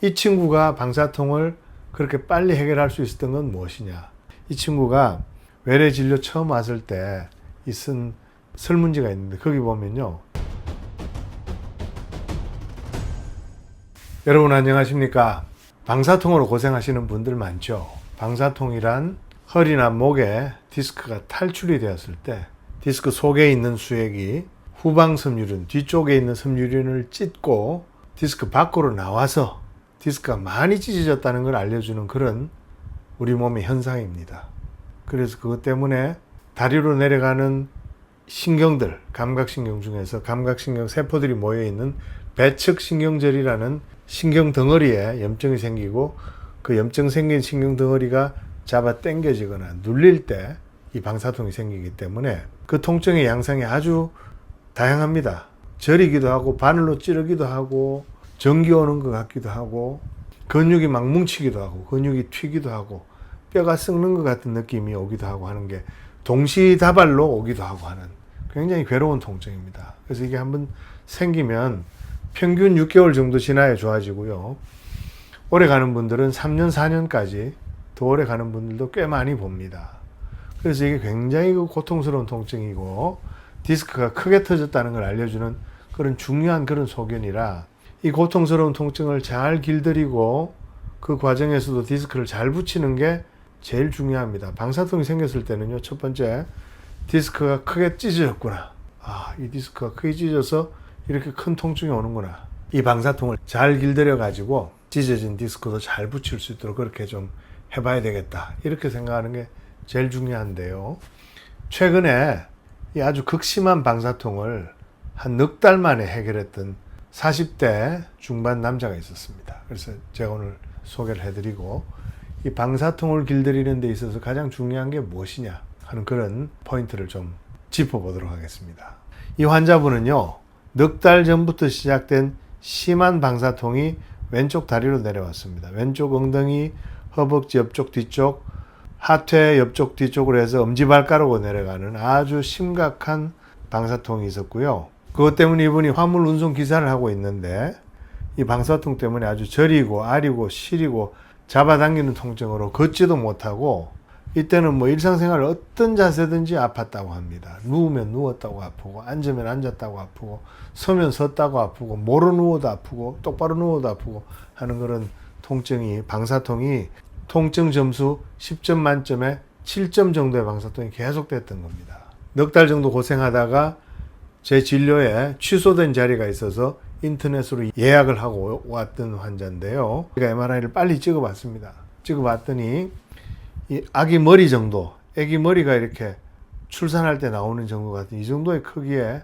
이 친구가 방사통을 그렇게 빨리 해결할 수 있었던 건 무엇이냐? 이 친구가 외래 진료 처음 왔을 때 이 쓴 설문지가 있는데 거기 보면요. 여러분 안녕하십니까? 방사통으로 고생하시는 분들 많죠. 방사통이란 허리나 목에 디스크가 탈출이 되었을 때 디스크 속에 있는 수액이 후방 섬유륜, 뒤쪽에 있는 섬유륜을 찢고 디스크 밖으로 나와서 디스크가 많이 찢어졌다는 걸 알려주는 그런 우리 몸의 현상입니다. 그래서 그것 때문에 다리로 내려가는 신경들, 감각신경 중에서 감각신경 세포들이 모여 있는 배측신경절이라는 신경 덩어리에 염증이 생기고 그 염증 생긴 신경 덩어리가 잡아 당겨지거나 눌릴 때 이 방사통이 생기기 때문에 그 통증의 양상이 아주 다양합니다. 저리기도 하고 바늘로 찌르기도 하고 전기 오는 것 같기도 하고 근육이 막 뭉치기도 하고 근육이 튀기도 하고 뼈가 썩는 것 같은 느낌이 오기도 하고 하는 게 동시다발로 오기도 하고 하는 굉장히 괴로운 통증입니다. 그래서 이게 한번 생기면 평균 6개월 정도 지나야 좋아지고요. 오래 가는 분들은 3년, 4년까지 더 오래 가는 분들도 꽤 많이 봅니다. 그래서 이게 굉장히 그 고통스러운 통증이고 디스크가 크게 터졌다는 걸 알려주는 그런 중요한 그런 소견이라 이 고통스러운 통증을 잘 길들이고 그 과정에서도 디스크를 잘 붙이는 게 제일 중요합니다. 방사통이 생겼을 때는요, 첫 번째, 디스크가 크게 찢어졌구나. 아, 이 디스크가 크게 찢어져서 이렇게 큰 통증이 오는구나. 이 방사통을 잘 길들여 가지고 찢어진 디스크도 잘 붙일 수 있도록 그렇게 좀 해봐야 되겠다. 이렇게 생각하는 게 제일 중요한데요. 최근에 이 아주 극심한 방사통을 한 넉 달 만에 해결했던 40대 중반 남자가 있었습니다. 그래서 제가 오늘 소개를 해드리고 이 방사통을 길들이는 데 있어서 가장 중요한 게 무엇이냐 하는 그런 포인트를 좀 짚어보도록 하겠습니다. 이 환자분은요, 넉 달 전부터 시작된 심한 방사통이 왼쪽 다리로 내려왔습니다. 왼쪽 엉덩이, 허벅지 옆쪽 뒤쪽, 하퇴 옆쪽 뒤쪽으로 해서 엄지발가락으로 내려가는 아주 심각한 방사통이 있었고요. 그것 때문에 이분이 화물 운송 기사를 하고 있는데 이 방사통 때문에 아주 저리고 아리고 시리고 잡아당기는 통증으로 걷지도 못하고 이때는 뭐 일상생활 어떤 자세든지 아팠다고 합니다. 누우면 누웠다고 아프고 앉으면 앉았다고 아프고 서면 섰다고 아프고 모로 누워도 아프고 똑바로 누워도 아프고 하는 그런 통증이 방사통이 통증 점수 10점 만점에 7점 정도의 방사통이 계속됐던 겁니다. 넉 달 정도 고생하다가 제 진료에 취소된 자리가 있어서 인터넷으로 예약을 하고 왔던 환자인데요. 제가 MRI를 빨리 찍어봤습니다. 찍어봤더니 이 아기 머리 정도, 아기 머리가 이렇게 출산할 때 나오는 정도 같은 이 정도의 크기의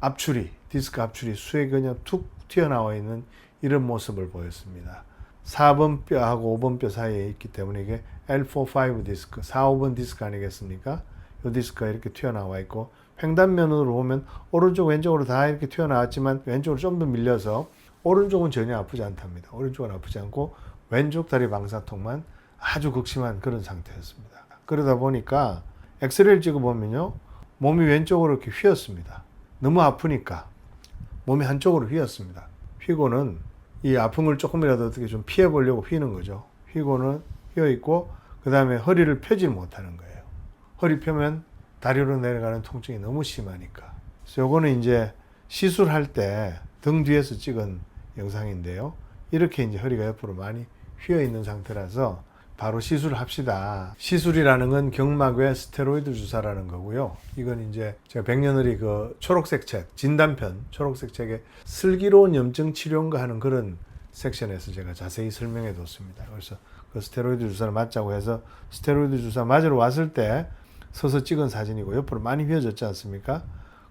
압출이, 디스크 압출이 수액이 그냥 툭 튀어나와 있는 이런 모습을 보였습니다. 4번 뼈하고 5번 뼈 사이에 있기 때문에 이게 L4-5 디스크, 4, 5번 디스크 아니겠습니까? 이 디스크가 이렇게 튀어나와 있고 횡단면으로 보면 오른쪽 왼쪽으로 다 이렇게 튀어나왔지만 왼쪽으로 좀 더 밀려서 오른쪽은 전혀 아프지 않답니다. 오른쪽은 아프지 않고 왼쪽 다리 방사통만 아주 극심한 그런 상태였습니다. 그러다 보니까 엑스레이를 찍어보면요. 몸이 왼쪽으로 이렇게 휘었습니다. 너무 아프니까 몸이 한쪽으로 휘었습니다. 휘고는 이걸 조금이라도 어떻게 좀 피해 보려고 휘는 거죠. 휘고는 휘어 있고 그 다음에 허리를 펴지 못하는 거예요. 허리 펴면 다리로 내려가는 통증이 너무 심하니까. 그래서 요거는 이제 시술할 때 등 뒤에서 찍은 영상인데요. 이렇게 이제 허리가 옆으로 많이 휘어 있는 상태라서 바로 시술합시다. 시술이라는 건 경막외 스테로이드 주사라는 거고요. 이건 이제 제가 백년을이 그 초록색 책, 진단편 초록색 책에 슬기로운 염증 치료인가 하는 그런 섹션에서 제가 자세히 설명해 뒀습니다. 그래서 그 스테로이드 주사를 맞자고 해서 스테로이드 주사 맞으러 왔을 때 서서 찍은 사진이고 옆으로 많이 휘어졌지 않습니까?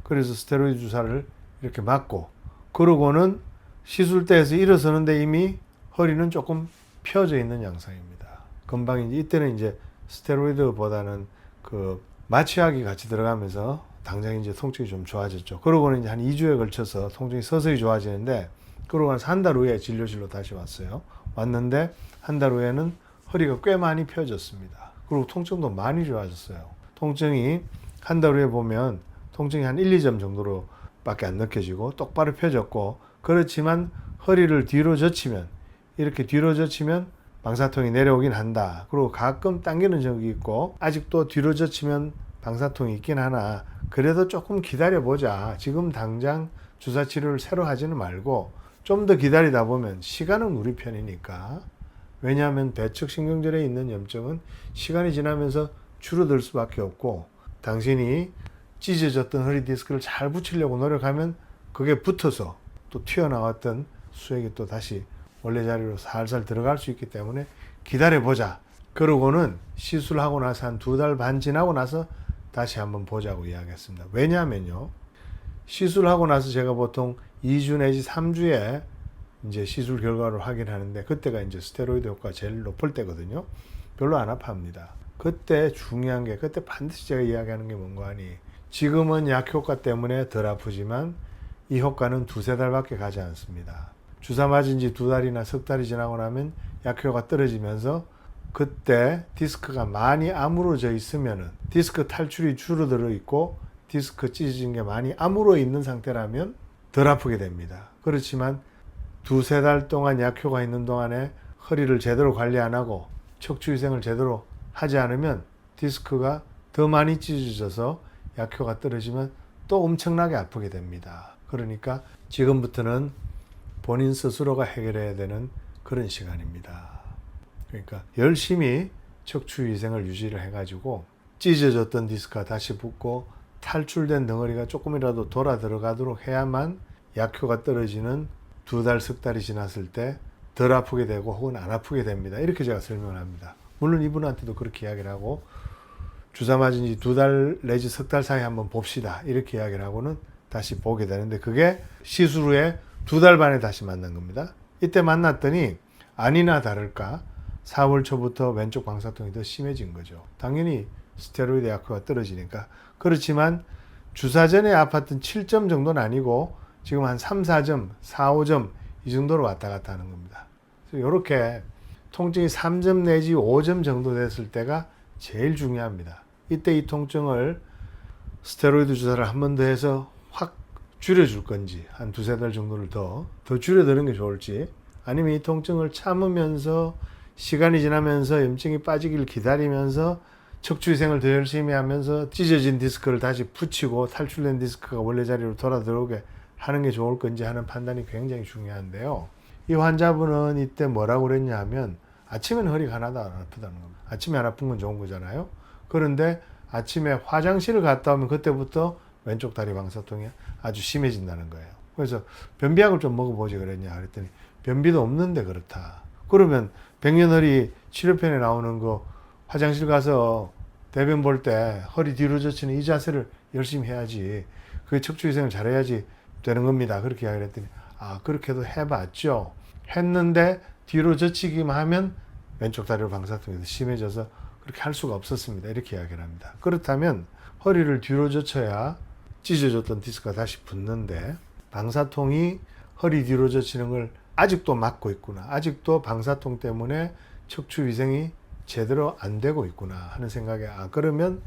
그래서 스테로이드 주사를 이렇게 맞고 그러고는 시술대에서 일어서는데 이미 허리는 조금 펴져 있는 양상입니다. 금방 이제 이때는 이제 스테로이드보다는 그 마취약이 같이 들어가면서 당장 이제 통증이 좀 좋아졌죠. 그러고는 이제 한 2주에 걸쳐서 통증이 서서히 좋아지는데 그러고 나서 한 달 후에 진료실로 다시 왔어요. 왔는데 한 달 후에는 허리가 꽤 많이 펴졌습니다. 그리고 통증도 많이 좋아졌어요. 통증이 한 달 후에 보면 통증이 한 1, 2점 정도로 밖에 안 느껴지고 똑바로 펴졌고 그렇지만 허리를 뒤로 젖히면 이렇게 뒤로 젖히면 방사통이 내려오긴 한다. 그리고 가끔 당기는 적이 있고 아직도 뒤로 젖히면 방사통이 있긴 하나 그래도 조금 기다려 보자. 지금 당장 주사 치료를 새로 하지는 말고 좀 더 기다리다 보면 시간은 우리 편이니까 왜냐하면 배측 신경절에 있는 염증은 시간이 지나면서 줄어들 수밖에 없고 당신이 찢어졌던 허리 디스크를 잘 붙이려고 노력하면 그게 붙어서 또 튀어나왔던 수액이 또 다시 원래 자리로 살살 들어갈 수 있기 때문에 기다려 보자. 그러고는 시술하고 나서 한 두 달 반 지나고 나서 다시 한번 보자고 이야기했습니다. 왜냐하면요. 시술하고 나서 제가 보통 2주 내지 3주에 이제 시술 결과를 확인하는데 그때가 이제 스테로이드 효과가 제일 높을 때거든요. 별로 안 아파합니다. 그때 중요한 게 그때 반드시 제가 이야기하는 게 뭔가 하니 지금은 약 효과 때문에 덜 아프지만 이 효과는 두세 달밖에 가지 않습니다. 주사 맞은 지 두 달이나 석 달이 지나고 나면 약효가 떨어지면서 그때 디스크가 많이 아물어져 있으면은 디스크 탈출이 줄어들어 있고 디스크 찢어진 게 많이 아물어 있는 상태라면 덜 아프게 됩니다. 그렇지만 두세 달 동안 약효가 있는 동안에 허리를 제대로 관리 안 하고 척추 위생을 제대로 하지 않으면 디스크가 더 많이 찢어져서 약효가 떨어지면 또 엄청나게 아프게 됩니다. 그러니까 지금부터는 본인 스스로가 해결해야 되는 그런 시간입니다. 그러니까 열심히 척추 위생을 유지를 해가지고 찢어졌던 디스크가 다시 붙고 탈출된 덩어리가 조금이라도 돌아 들어가도록 해야만 약효가 떨어지는 두 달, 석 달이 지났을 때 덜 아프게 되고 혹은 안 아프게 됩니다. 이렇게 제가 설명을 합니다. 물론 이분한테도 그렇게 이야기를 하고 주사 맞은 지 두 달 내지 석 달 사이 한번 봅시다. 이렇게 이야기를 하고는 다시 보게 되는데 그게 시술 후에 두 달 반에 다시 만난 겁니다. 이때 만났더니 아니나 다를까 4월 초부터 왼쪽 방사통이 더 심해진 거죠. 당연히 스테로이드 약효가 떨어지니까. 그렇지만 주사 전에 아팠던 7점 정도는 아니고 지금 한 3, 4점, 4, 5점 이 정도로 왔다 갔다 하는 겁니다. 이렇게 통증이 3점 내지 5점 정도 됐을 때가 제일 중요합니다. 이때 이 통증을 스테로이드 주사를 한 번 더 해서 확 줄여줄 건지 한 두세 달 정도를 더, 더 줄여드는 게 좋을지 아니면 이 통증을 참으면서 시간이 지나면서 염증이 빠지길 기다리면서 척추위생을 더 열심히 하면서 찢어진 디스크를 다시 붙이고 탈출된 디스크가 원래 자리로 돌아 들어오게 하는 게 좋을 건지 하는 판단이 굉장히 중요한데요. 이 환자분은 이때 뭐라고 그랬냐 하면 아침에는 허리가 하나도 안 아프다는 겁니다. 아침에 안 아픈 건 좋은 거잖아요. 그런데 아침에 화장실을 갔다 오면 그때부터 왼쪽 다리 방사통이 아주 심해진다는 거예요. 그래서 변비약을 좀 먹어보지 그랬냐 그랬더니 변비도 없는데 그렇다. 그러면 백년허리 치료편에 나오는 거 화장실 가서 대변 볼 때 허리 뒤로 젖히는 이 자세를 열심히 해야지. 그게 척추 위생을 잘해야지 되는 겁니다. 그렇게 이야기를 했더니 아 그렇게도 해봤죠. 했는데 뒤로 젖히기만 하면 왼쪽 다리로 방사통이 더 심해져서 그렇게 할 수가 없었습니다. 이렇게 이야기를 합니다. 그렇다면 허리를 뒤로 젖혀야 찢어졌던 디스크가 다시 붙는데 방사통이 허리 뒤로 젖히는 걸 아직도 막고 있구나. 아직도 방사통 때문에 척추 위생이 제대로 안 되고 있구나 하는 생각에 아 그러면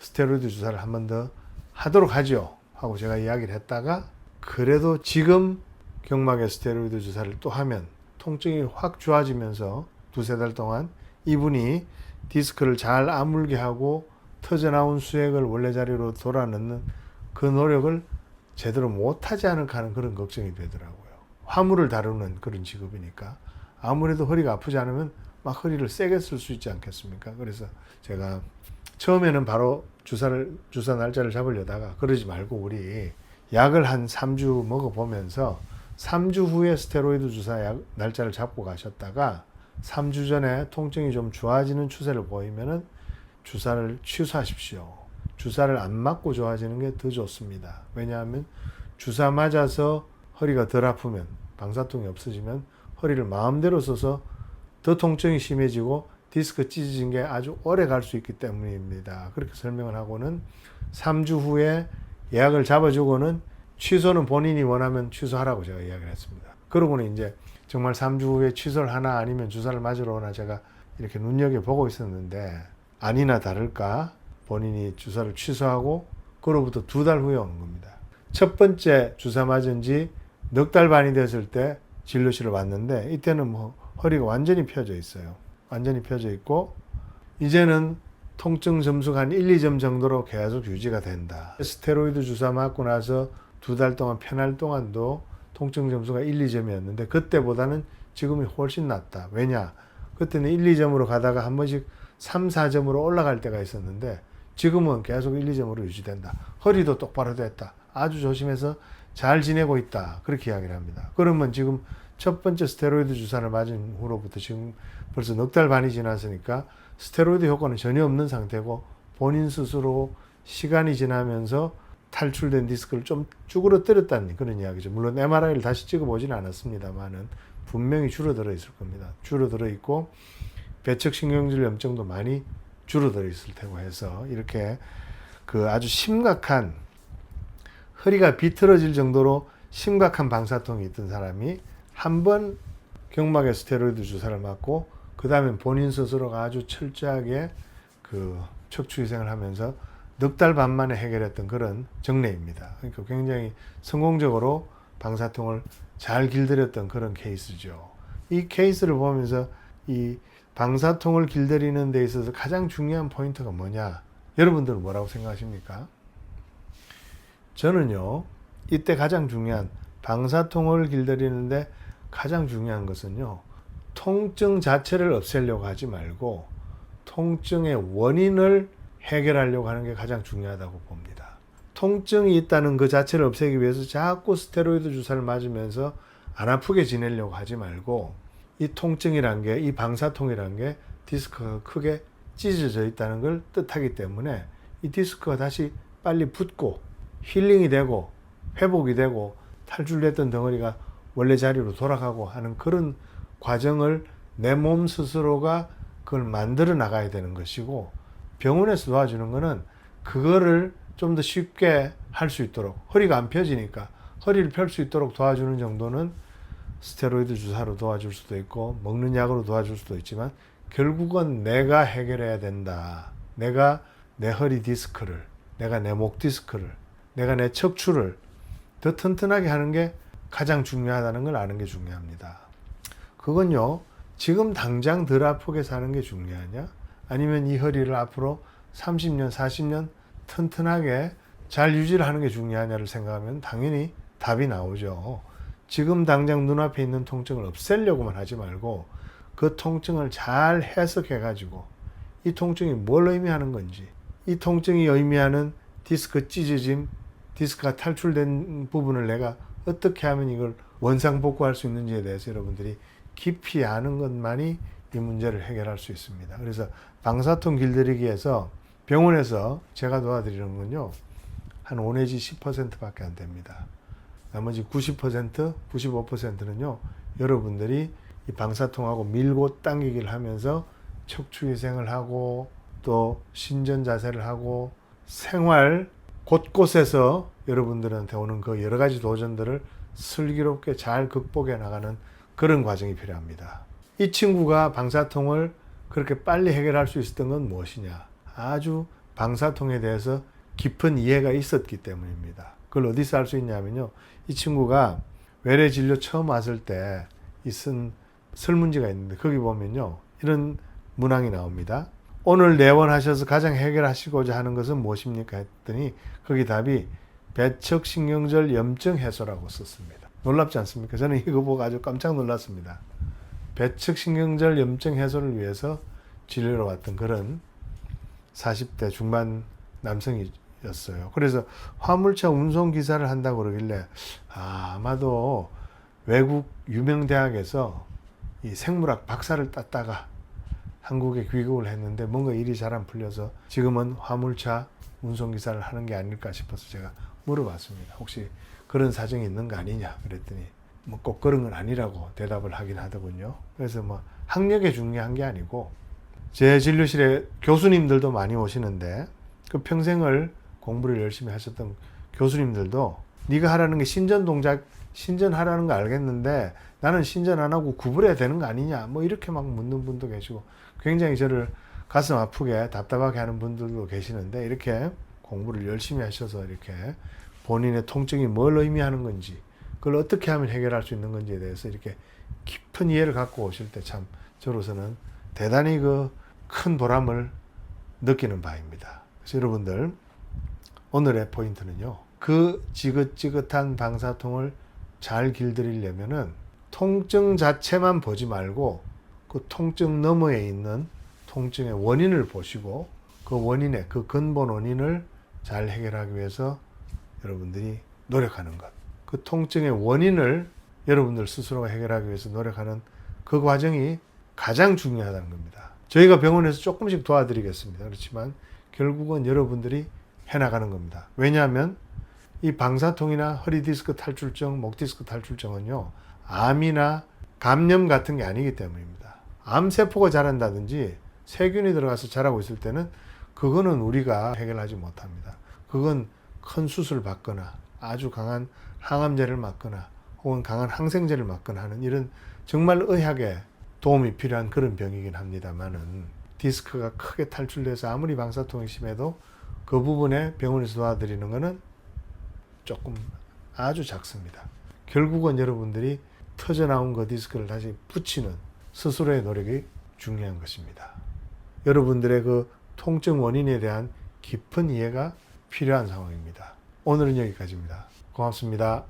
스테로이드 주사를 한 번 더 하도록 하죠. 하고 제가 이야기를 했다가 그래도 지금 경막에 스테로이드 주사를 또 하면 통증이 확 좋아지면서 두세 달 동안 이분이 디스크를 잘 아물게 하고 터져나온 수액을 원래 자리로 돌아넣는 그 노력을 제대로 못하지 않을까 하는 그런 걱정이 되더라고요. 화물을 다루는 그런 직업이니까 아무래도 허리가 아프지 않으면 막 허리를 세게 쓸 수 있지 않겠습니까? 그래서 제가 처음에는 바로 주사를 주사 날짜를 잡으려다가 그러지 말고 우리 약을 한 3주 먹어보면서 3주 후에 스테로이드 주사 약 날짜를 잡고 가셨다가 3주 전에 통증이 좀 좋아지는 추세를 보이면은 주사를 취소하십시오. 주사를 안 맞고 좋아지는 게 더 좋습니다. 왜냐하면 주사 맞아서 허리가 덜 아프면 방사통이 없어지면 허리를 마음대로 써서 더 통증이 심해지고 디스크 찢어진 게 아주 오래 갈 수 있기 때문입니다. 그렇게 설명을 하고는 3주 후에 예약을 잡아주고는 취소는 본인이 원하면 취소하라고 제가 이야기를 했습니다. 그러고는 이제 정말 3주 후에 취소를 하나 아니면 주사를 맞으러 오나 제가 이렇게 눈여겨보고 있었는데 아니나 다를까 본인이 주사를 취소하고 그로부터 두 달 후에 오는 겁니다. 첫 번째 주사 맞은 지 넉 달 반이 됐을 때 진료실을 왔는데 이때는 뭐 허리가 완전히 펴져 있어요. 완전히 펴져 있고 이제는 통증 점수가 한 1, 2점 정도로 계속 유지가 된다. 스테로이드 주사 맞고 나서 두 달 동안 편할 동안도 통증 점수가 1, 2점이었는데 그때보다는 지금이 훨씬 낫다. 왜냐? 그때는 1, 2점으로 가다가 한 번씩 3, 4점으로 올라갈 때가 있었는데 지금은 계속 1, 2점으로 유지된다. 허리도 똑바로 됐다. 아주 조심해서 잘 지내고 있다. 그렇게 이야기를 합니다. 그러면 지금 첫 번째 스테로이드 주사를 맞은 후로부터 지금 벌써 넉 달 반이 지났으니까 스테로이드 효과는 전혀 없는 상태고 본인 스스로 시간이 지나면서 탈출된 디스크를 좀 쭈그러뜨렸다는 그런 이야기죠. 물론 MRI를 다시 찍어보지는 않았습니다만은 분명히 줄어들어 있을 겁니다. 줄어들어 있고 배척신경질 염증도 많이 줄어들어 있을 테고 해서 이렇게 그 아주 심각한 허리가 비틀어질 정도로 심각한 방사통이 있던 사람이 한 번 경막에 스테로이드 주사를 맞고 그 다음에 본인 스스로가 아주 철저하게 그 척추 위생을 하면서 넉 달 반 만에 해결했던 그런 정례입니다. 그러니까 굉장히 성공적으로 방사통을 잘 길들였던 그런 케이스죠. 이 케이스를 보면서 이 방사통을 길들이는 데 있어서 가장 중요한 포인트가 뭐냐? 여러분들은 뭐라고 생각하십니까? 저는요, 이때 가장 중요한 방사통을 길들이는데 가장 중요한 것은요, 통증 자체를 없애려고 하지 말고 통증의 원인을 해결하려고 하는 게 가장 중요하다고 봅니다. 통증이 있다는 그 자체를 없애기 위해서 자꾸 스테로이드 주사를 맞으면서 안 아프게 지내려고 하지 말고 이 통증이란 게, 이 방사통이란 게 디스크가 크게 찢어져 있다는 걸 뜻하기 때문에 이 디스크가 다시 빨리 붙고 힐링이 되고 회복이 되고 탈출됐던 덩어리가 원래 자리로 돌아가고 하는 그런 과정을 내 몸 스스로가 그걸 만들어 나가야 되는 것이고 병원에서 도와주는 거는 그거를 좀 더 쉽게 할 수 있도록 허리가 안 펴지니까 허리를 펼 수 있도록 도와주는 정도는 스테로이드 주사로 도와줄 수도 있고 먹는 약으로 도와줄 수도 있지만 결국은 내가 해결해야 된다. 내가 내 허리 디스크를, 내가 내 목 디스크를, 내가 내 척추를 더 튼튼하게 하는 게 가장 중요하다는 걸 아는 게 중요합니다. 그건요, 지금 당장 덜 아프게 사는 게 중요하냐? 아니면 이 허리를 앞으로 30년, 40년 튼튼하게 잘 유지를 하는 게 중요하냐를 생각하면 당연히 답이 나오죠. 지금 당장 눈앞에 있는 통증을 없애려고만 하지 말고 그 통증을 잘 해석해 가지고 이 통증이 뭘 의미하는 건지 이 통증이 의미하는 디스크 찢어짐, 디스크가 탈출된 부분을 내가 어떻게 하면 이걸 원상복구할 수 있는지에 대해서 여러분들이 깊이 아는 것만이 이 문제를 해결할 수 있습니다. 그래서 방사통 길들이기에서 병원에서 제가 도와드리는 건요. 한 5 내지 10%밖에 안 됩니다. 나머지 90%, 95%는요. 여러분들이 이 방사통하고 밀고 당기기를 하면서 척추 위생을 하고 또 신전 자세를 하고 생활 곳곳에서 여러분들한테 오는 그 여러 가지 도전들을 슬기롭게 잘 극복해 나가는 그런 과정이 필요합니다. 이 친구가 방사통을 그렇게 빨리 해결할 수 있었던 건 무엇이냐? 아주 방사통에 대해서 깊은 이해가 있었기 때문입니다. 그걸 어디서 알 수 있냐면요. 이 친구가 외래 진료 처음 왔을 때이쓴 설문지가 있는데 거기 보면요. 이런 문항이 나옵니다. 오늘 내원하셔서 가장 해결하시고자 하는 것은 무엇입니까? 했더니 거기 답이 배척신경절 염증 해소라고 썼습니다. 놀랍지 않습니까? 저는 이거 보고 아주 깜짝 놀랐습니다. 배척신경절 염증 해소를 위해서 진료로 왔던 그런 40대 중반 남성이었어요. 그래서 화물차 운송 기사를 한다고 그러길래 아, 아마도 외국 유명 대학에서 이 생물학 박사를 땄다가 한국에 귀국을 했는데 뭔가 일이 잘 안 풀려서 지금은 화물차 운송 기사를 하는 게 아닐까 싶어서 제가 물어봤습니다. 혹시 그런 사정이 있는 거 아니냐 그랬더니 뭐 꼭 그런 건 아니라고 대답을 하긴 하더군요. 그래서 뭐 학력이 중요한 게 아니고 제 진료실에 교수님들도 많이 오시는데 그 평생을 공부를 열심히 하셨던 교수님들도 네가 하라는 게 신전 동작 신전하라는 거 알겠는데 나는 신전 안 하고 구부려야 되는 거 아니냐 뭐 이렇게 막 묻는 분도 계시고 굉장히 저를 가슴 아프게 답답하게 하는 분들도 계시는데 이렇게 공부를 열심히 하셔서 이렇게 본인의 통증이 뭘 의미하는 건지 그걸 어떻게 하면 해결할 수 있는 건지에 대해서 이렇게 깊은 이해를 갖고 오실 때 참 저로서는 대단히 그 큰 보람을 느끼는 바입니다. 그래서 여러분들 오늘의 포인트는요. 그 지긋지긋한 방사통을 잘 길들이려면은 통증 자체만 보지 말고 그 통증 너머에 있는 통증의 원인을 보시고 그 원인의 그 근본 원인을 잘 해결하기 위해서 여러분들이 노력하는 것. 그 통증의 원인을 여러분들 스스로가 해결하기 위해서 노력하는 그 과정이 가장 중요하다는 겁니다. 저희가 병원에서 조금씩 도와드리겠습니다. 그렇지만 결국은 여러분들이 해나가는 겁니다. 왜냐하면 이 방사통이나 허리 디스크 탈출증, 목 디스크 탈출증은요, 암이나 감염 같은 게 아니기 때문입니다. 암세포가 자란다든지 세균이 들어가서 자라고 있을 때는 그거는 우리가 해결하지 못합니다. 그건 큰 수술 받거나 아주 강한 항암제를 맞거나 혹은 강한 항생제를 맞거나 하는 이런 정말 의학에 도움이 필요한 그런 병이긴 합니다만은 디스크가 크게 탈출돼서 아무리 방사통이 심해도 그 부분에 병원에서 도와드리는 거는 조금 아주 작습니다. 결국은 여러분들이 터져 나온 그 디스크를 다시 붙이는 스스로의 노력이 중요한 것입니다. 여러분들의 그 통증 원인에 대한 깊은 이해가 필요한 상황입니다. 오늘은 여기까지입니다. 고맙습니다.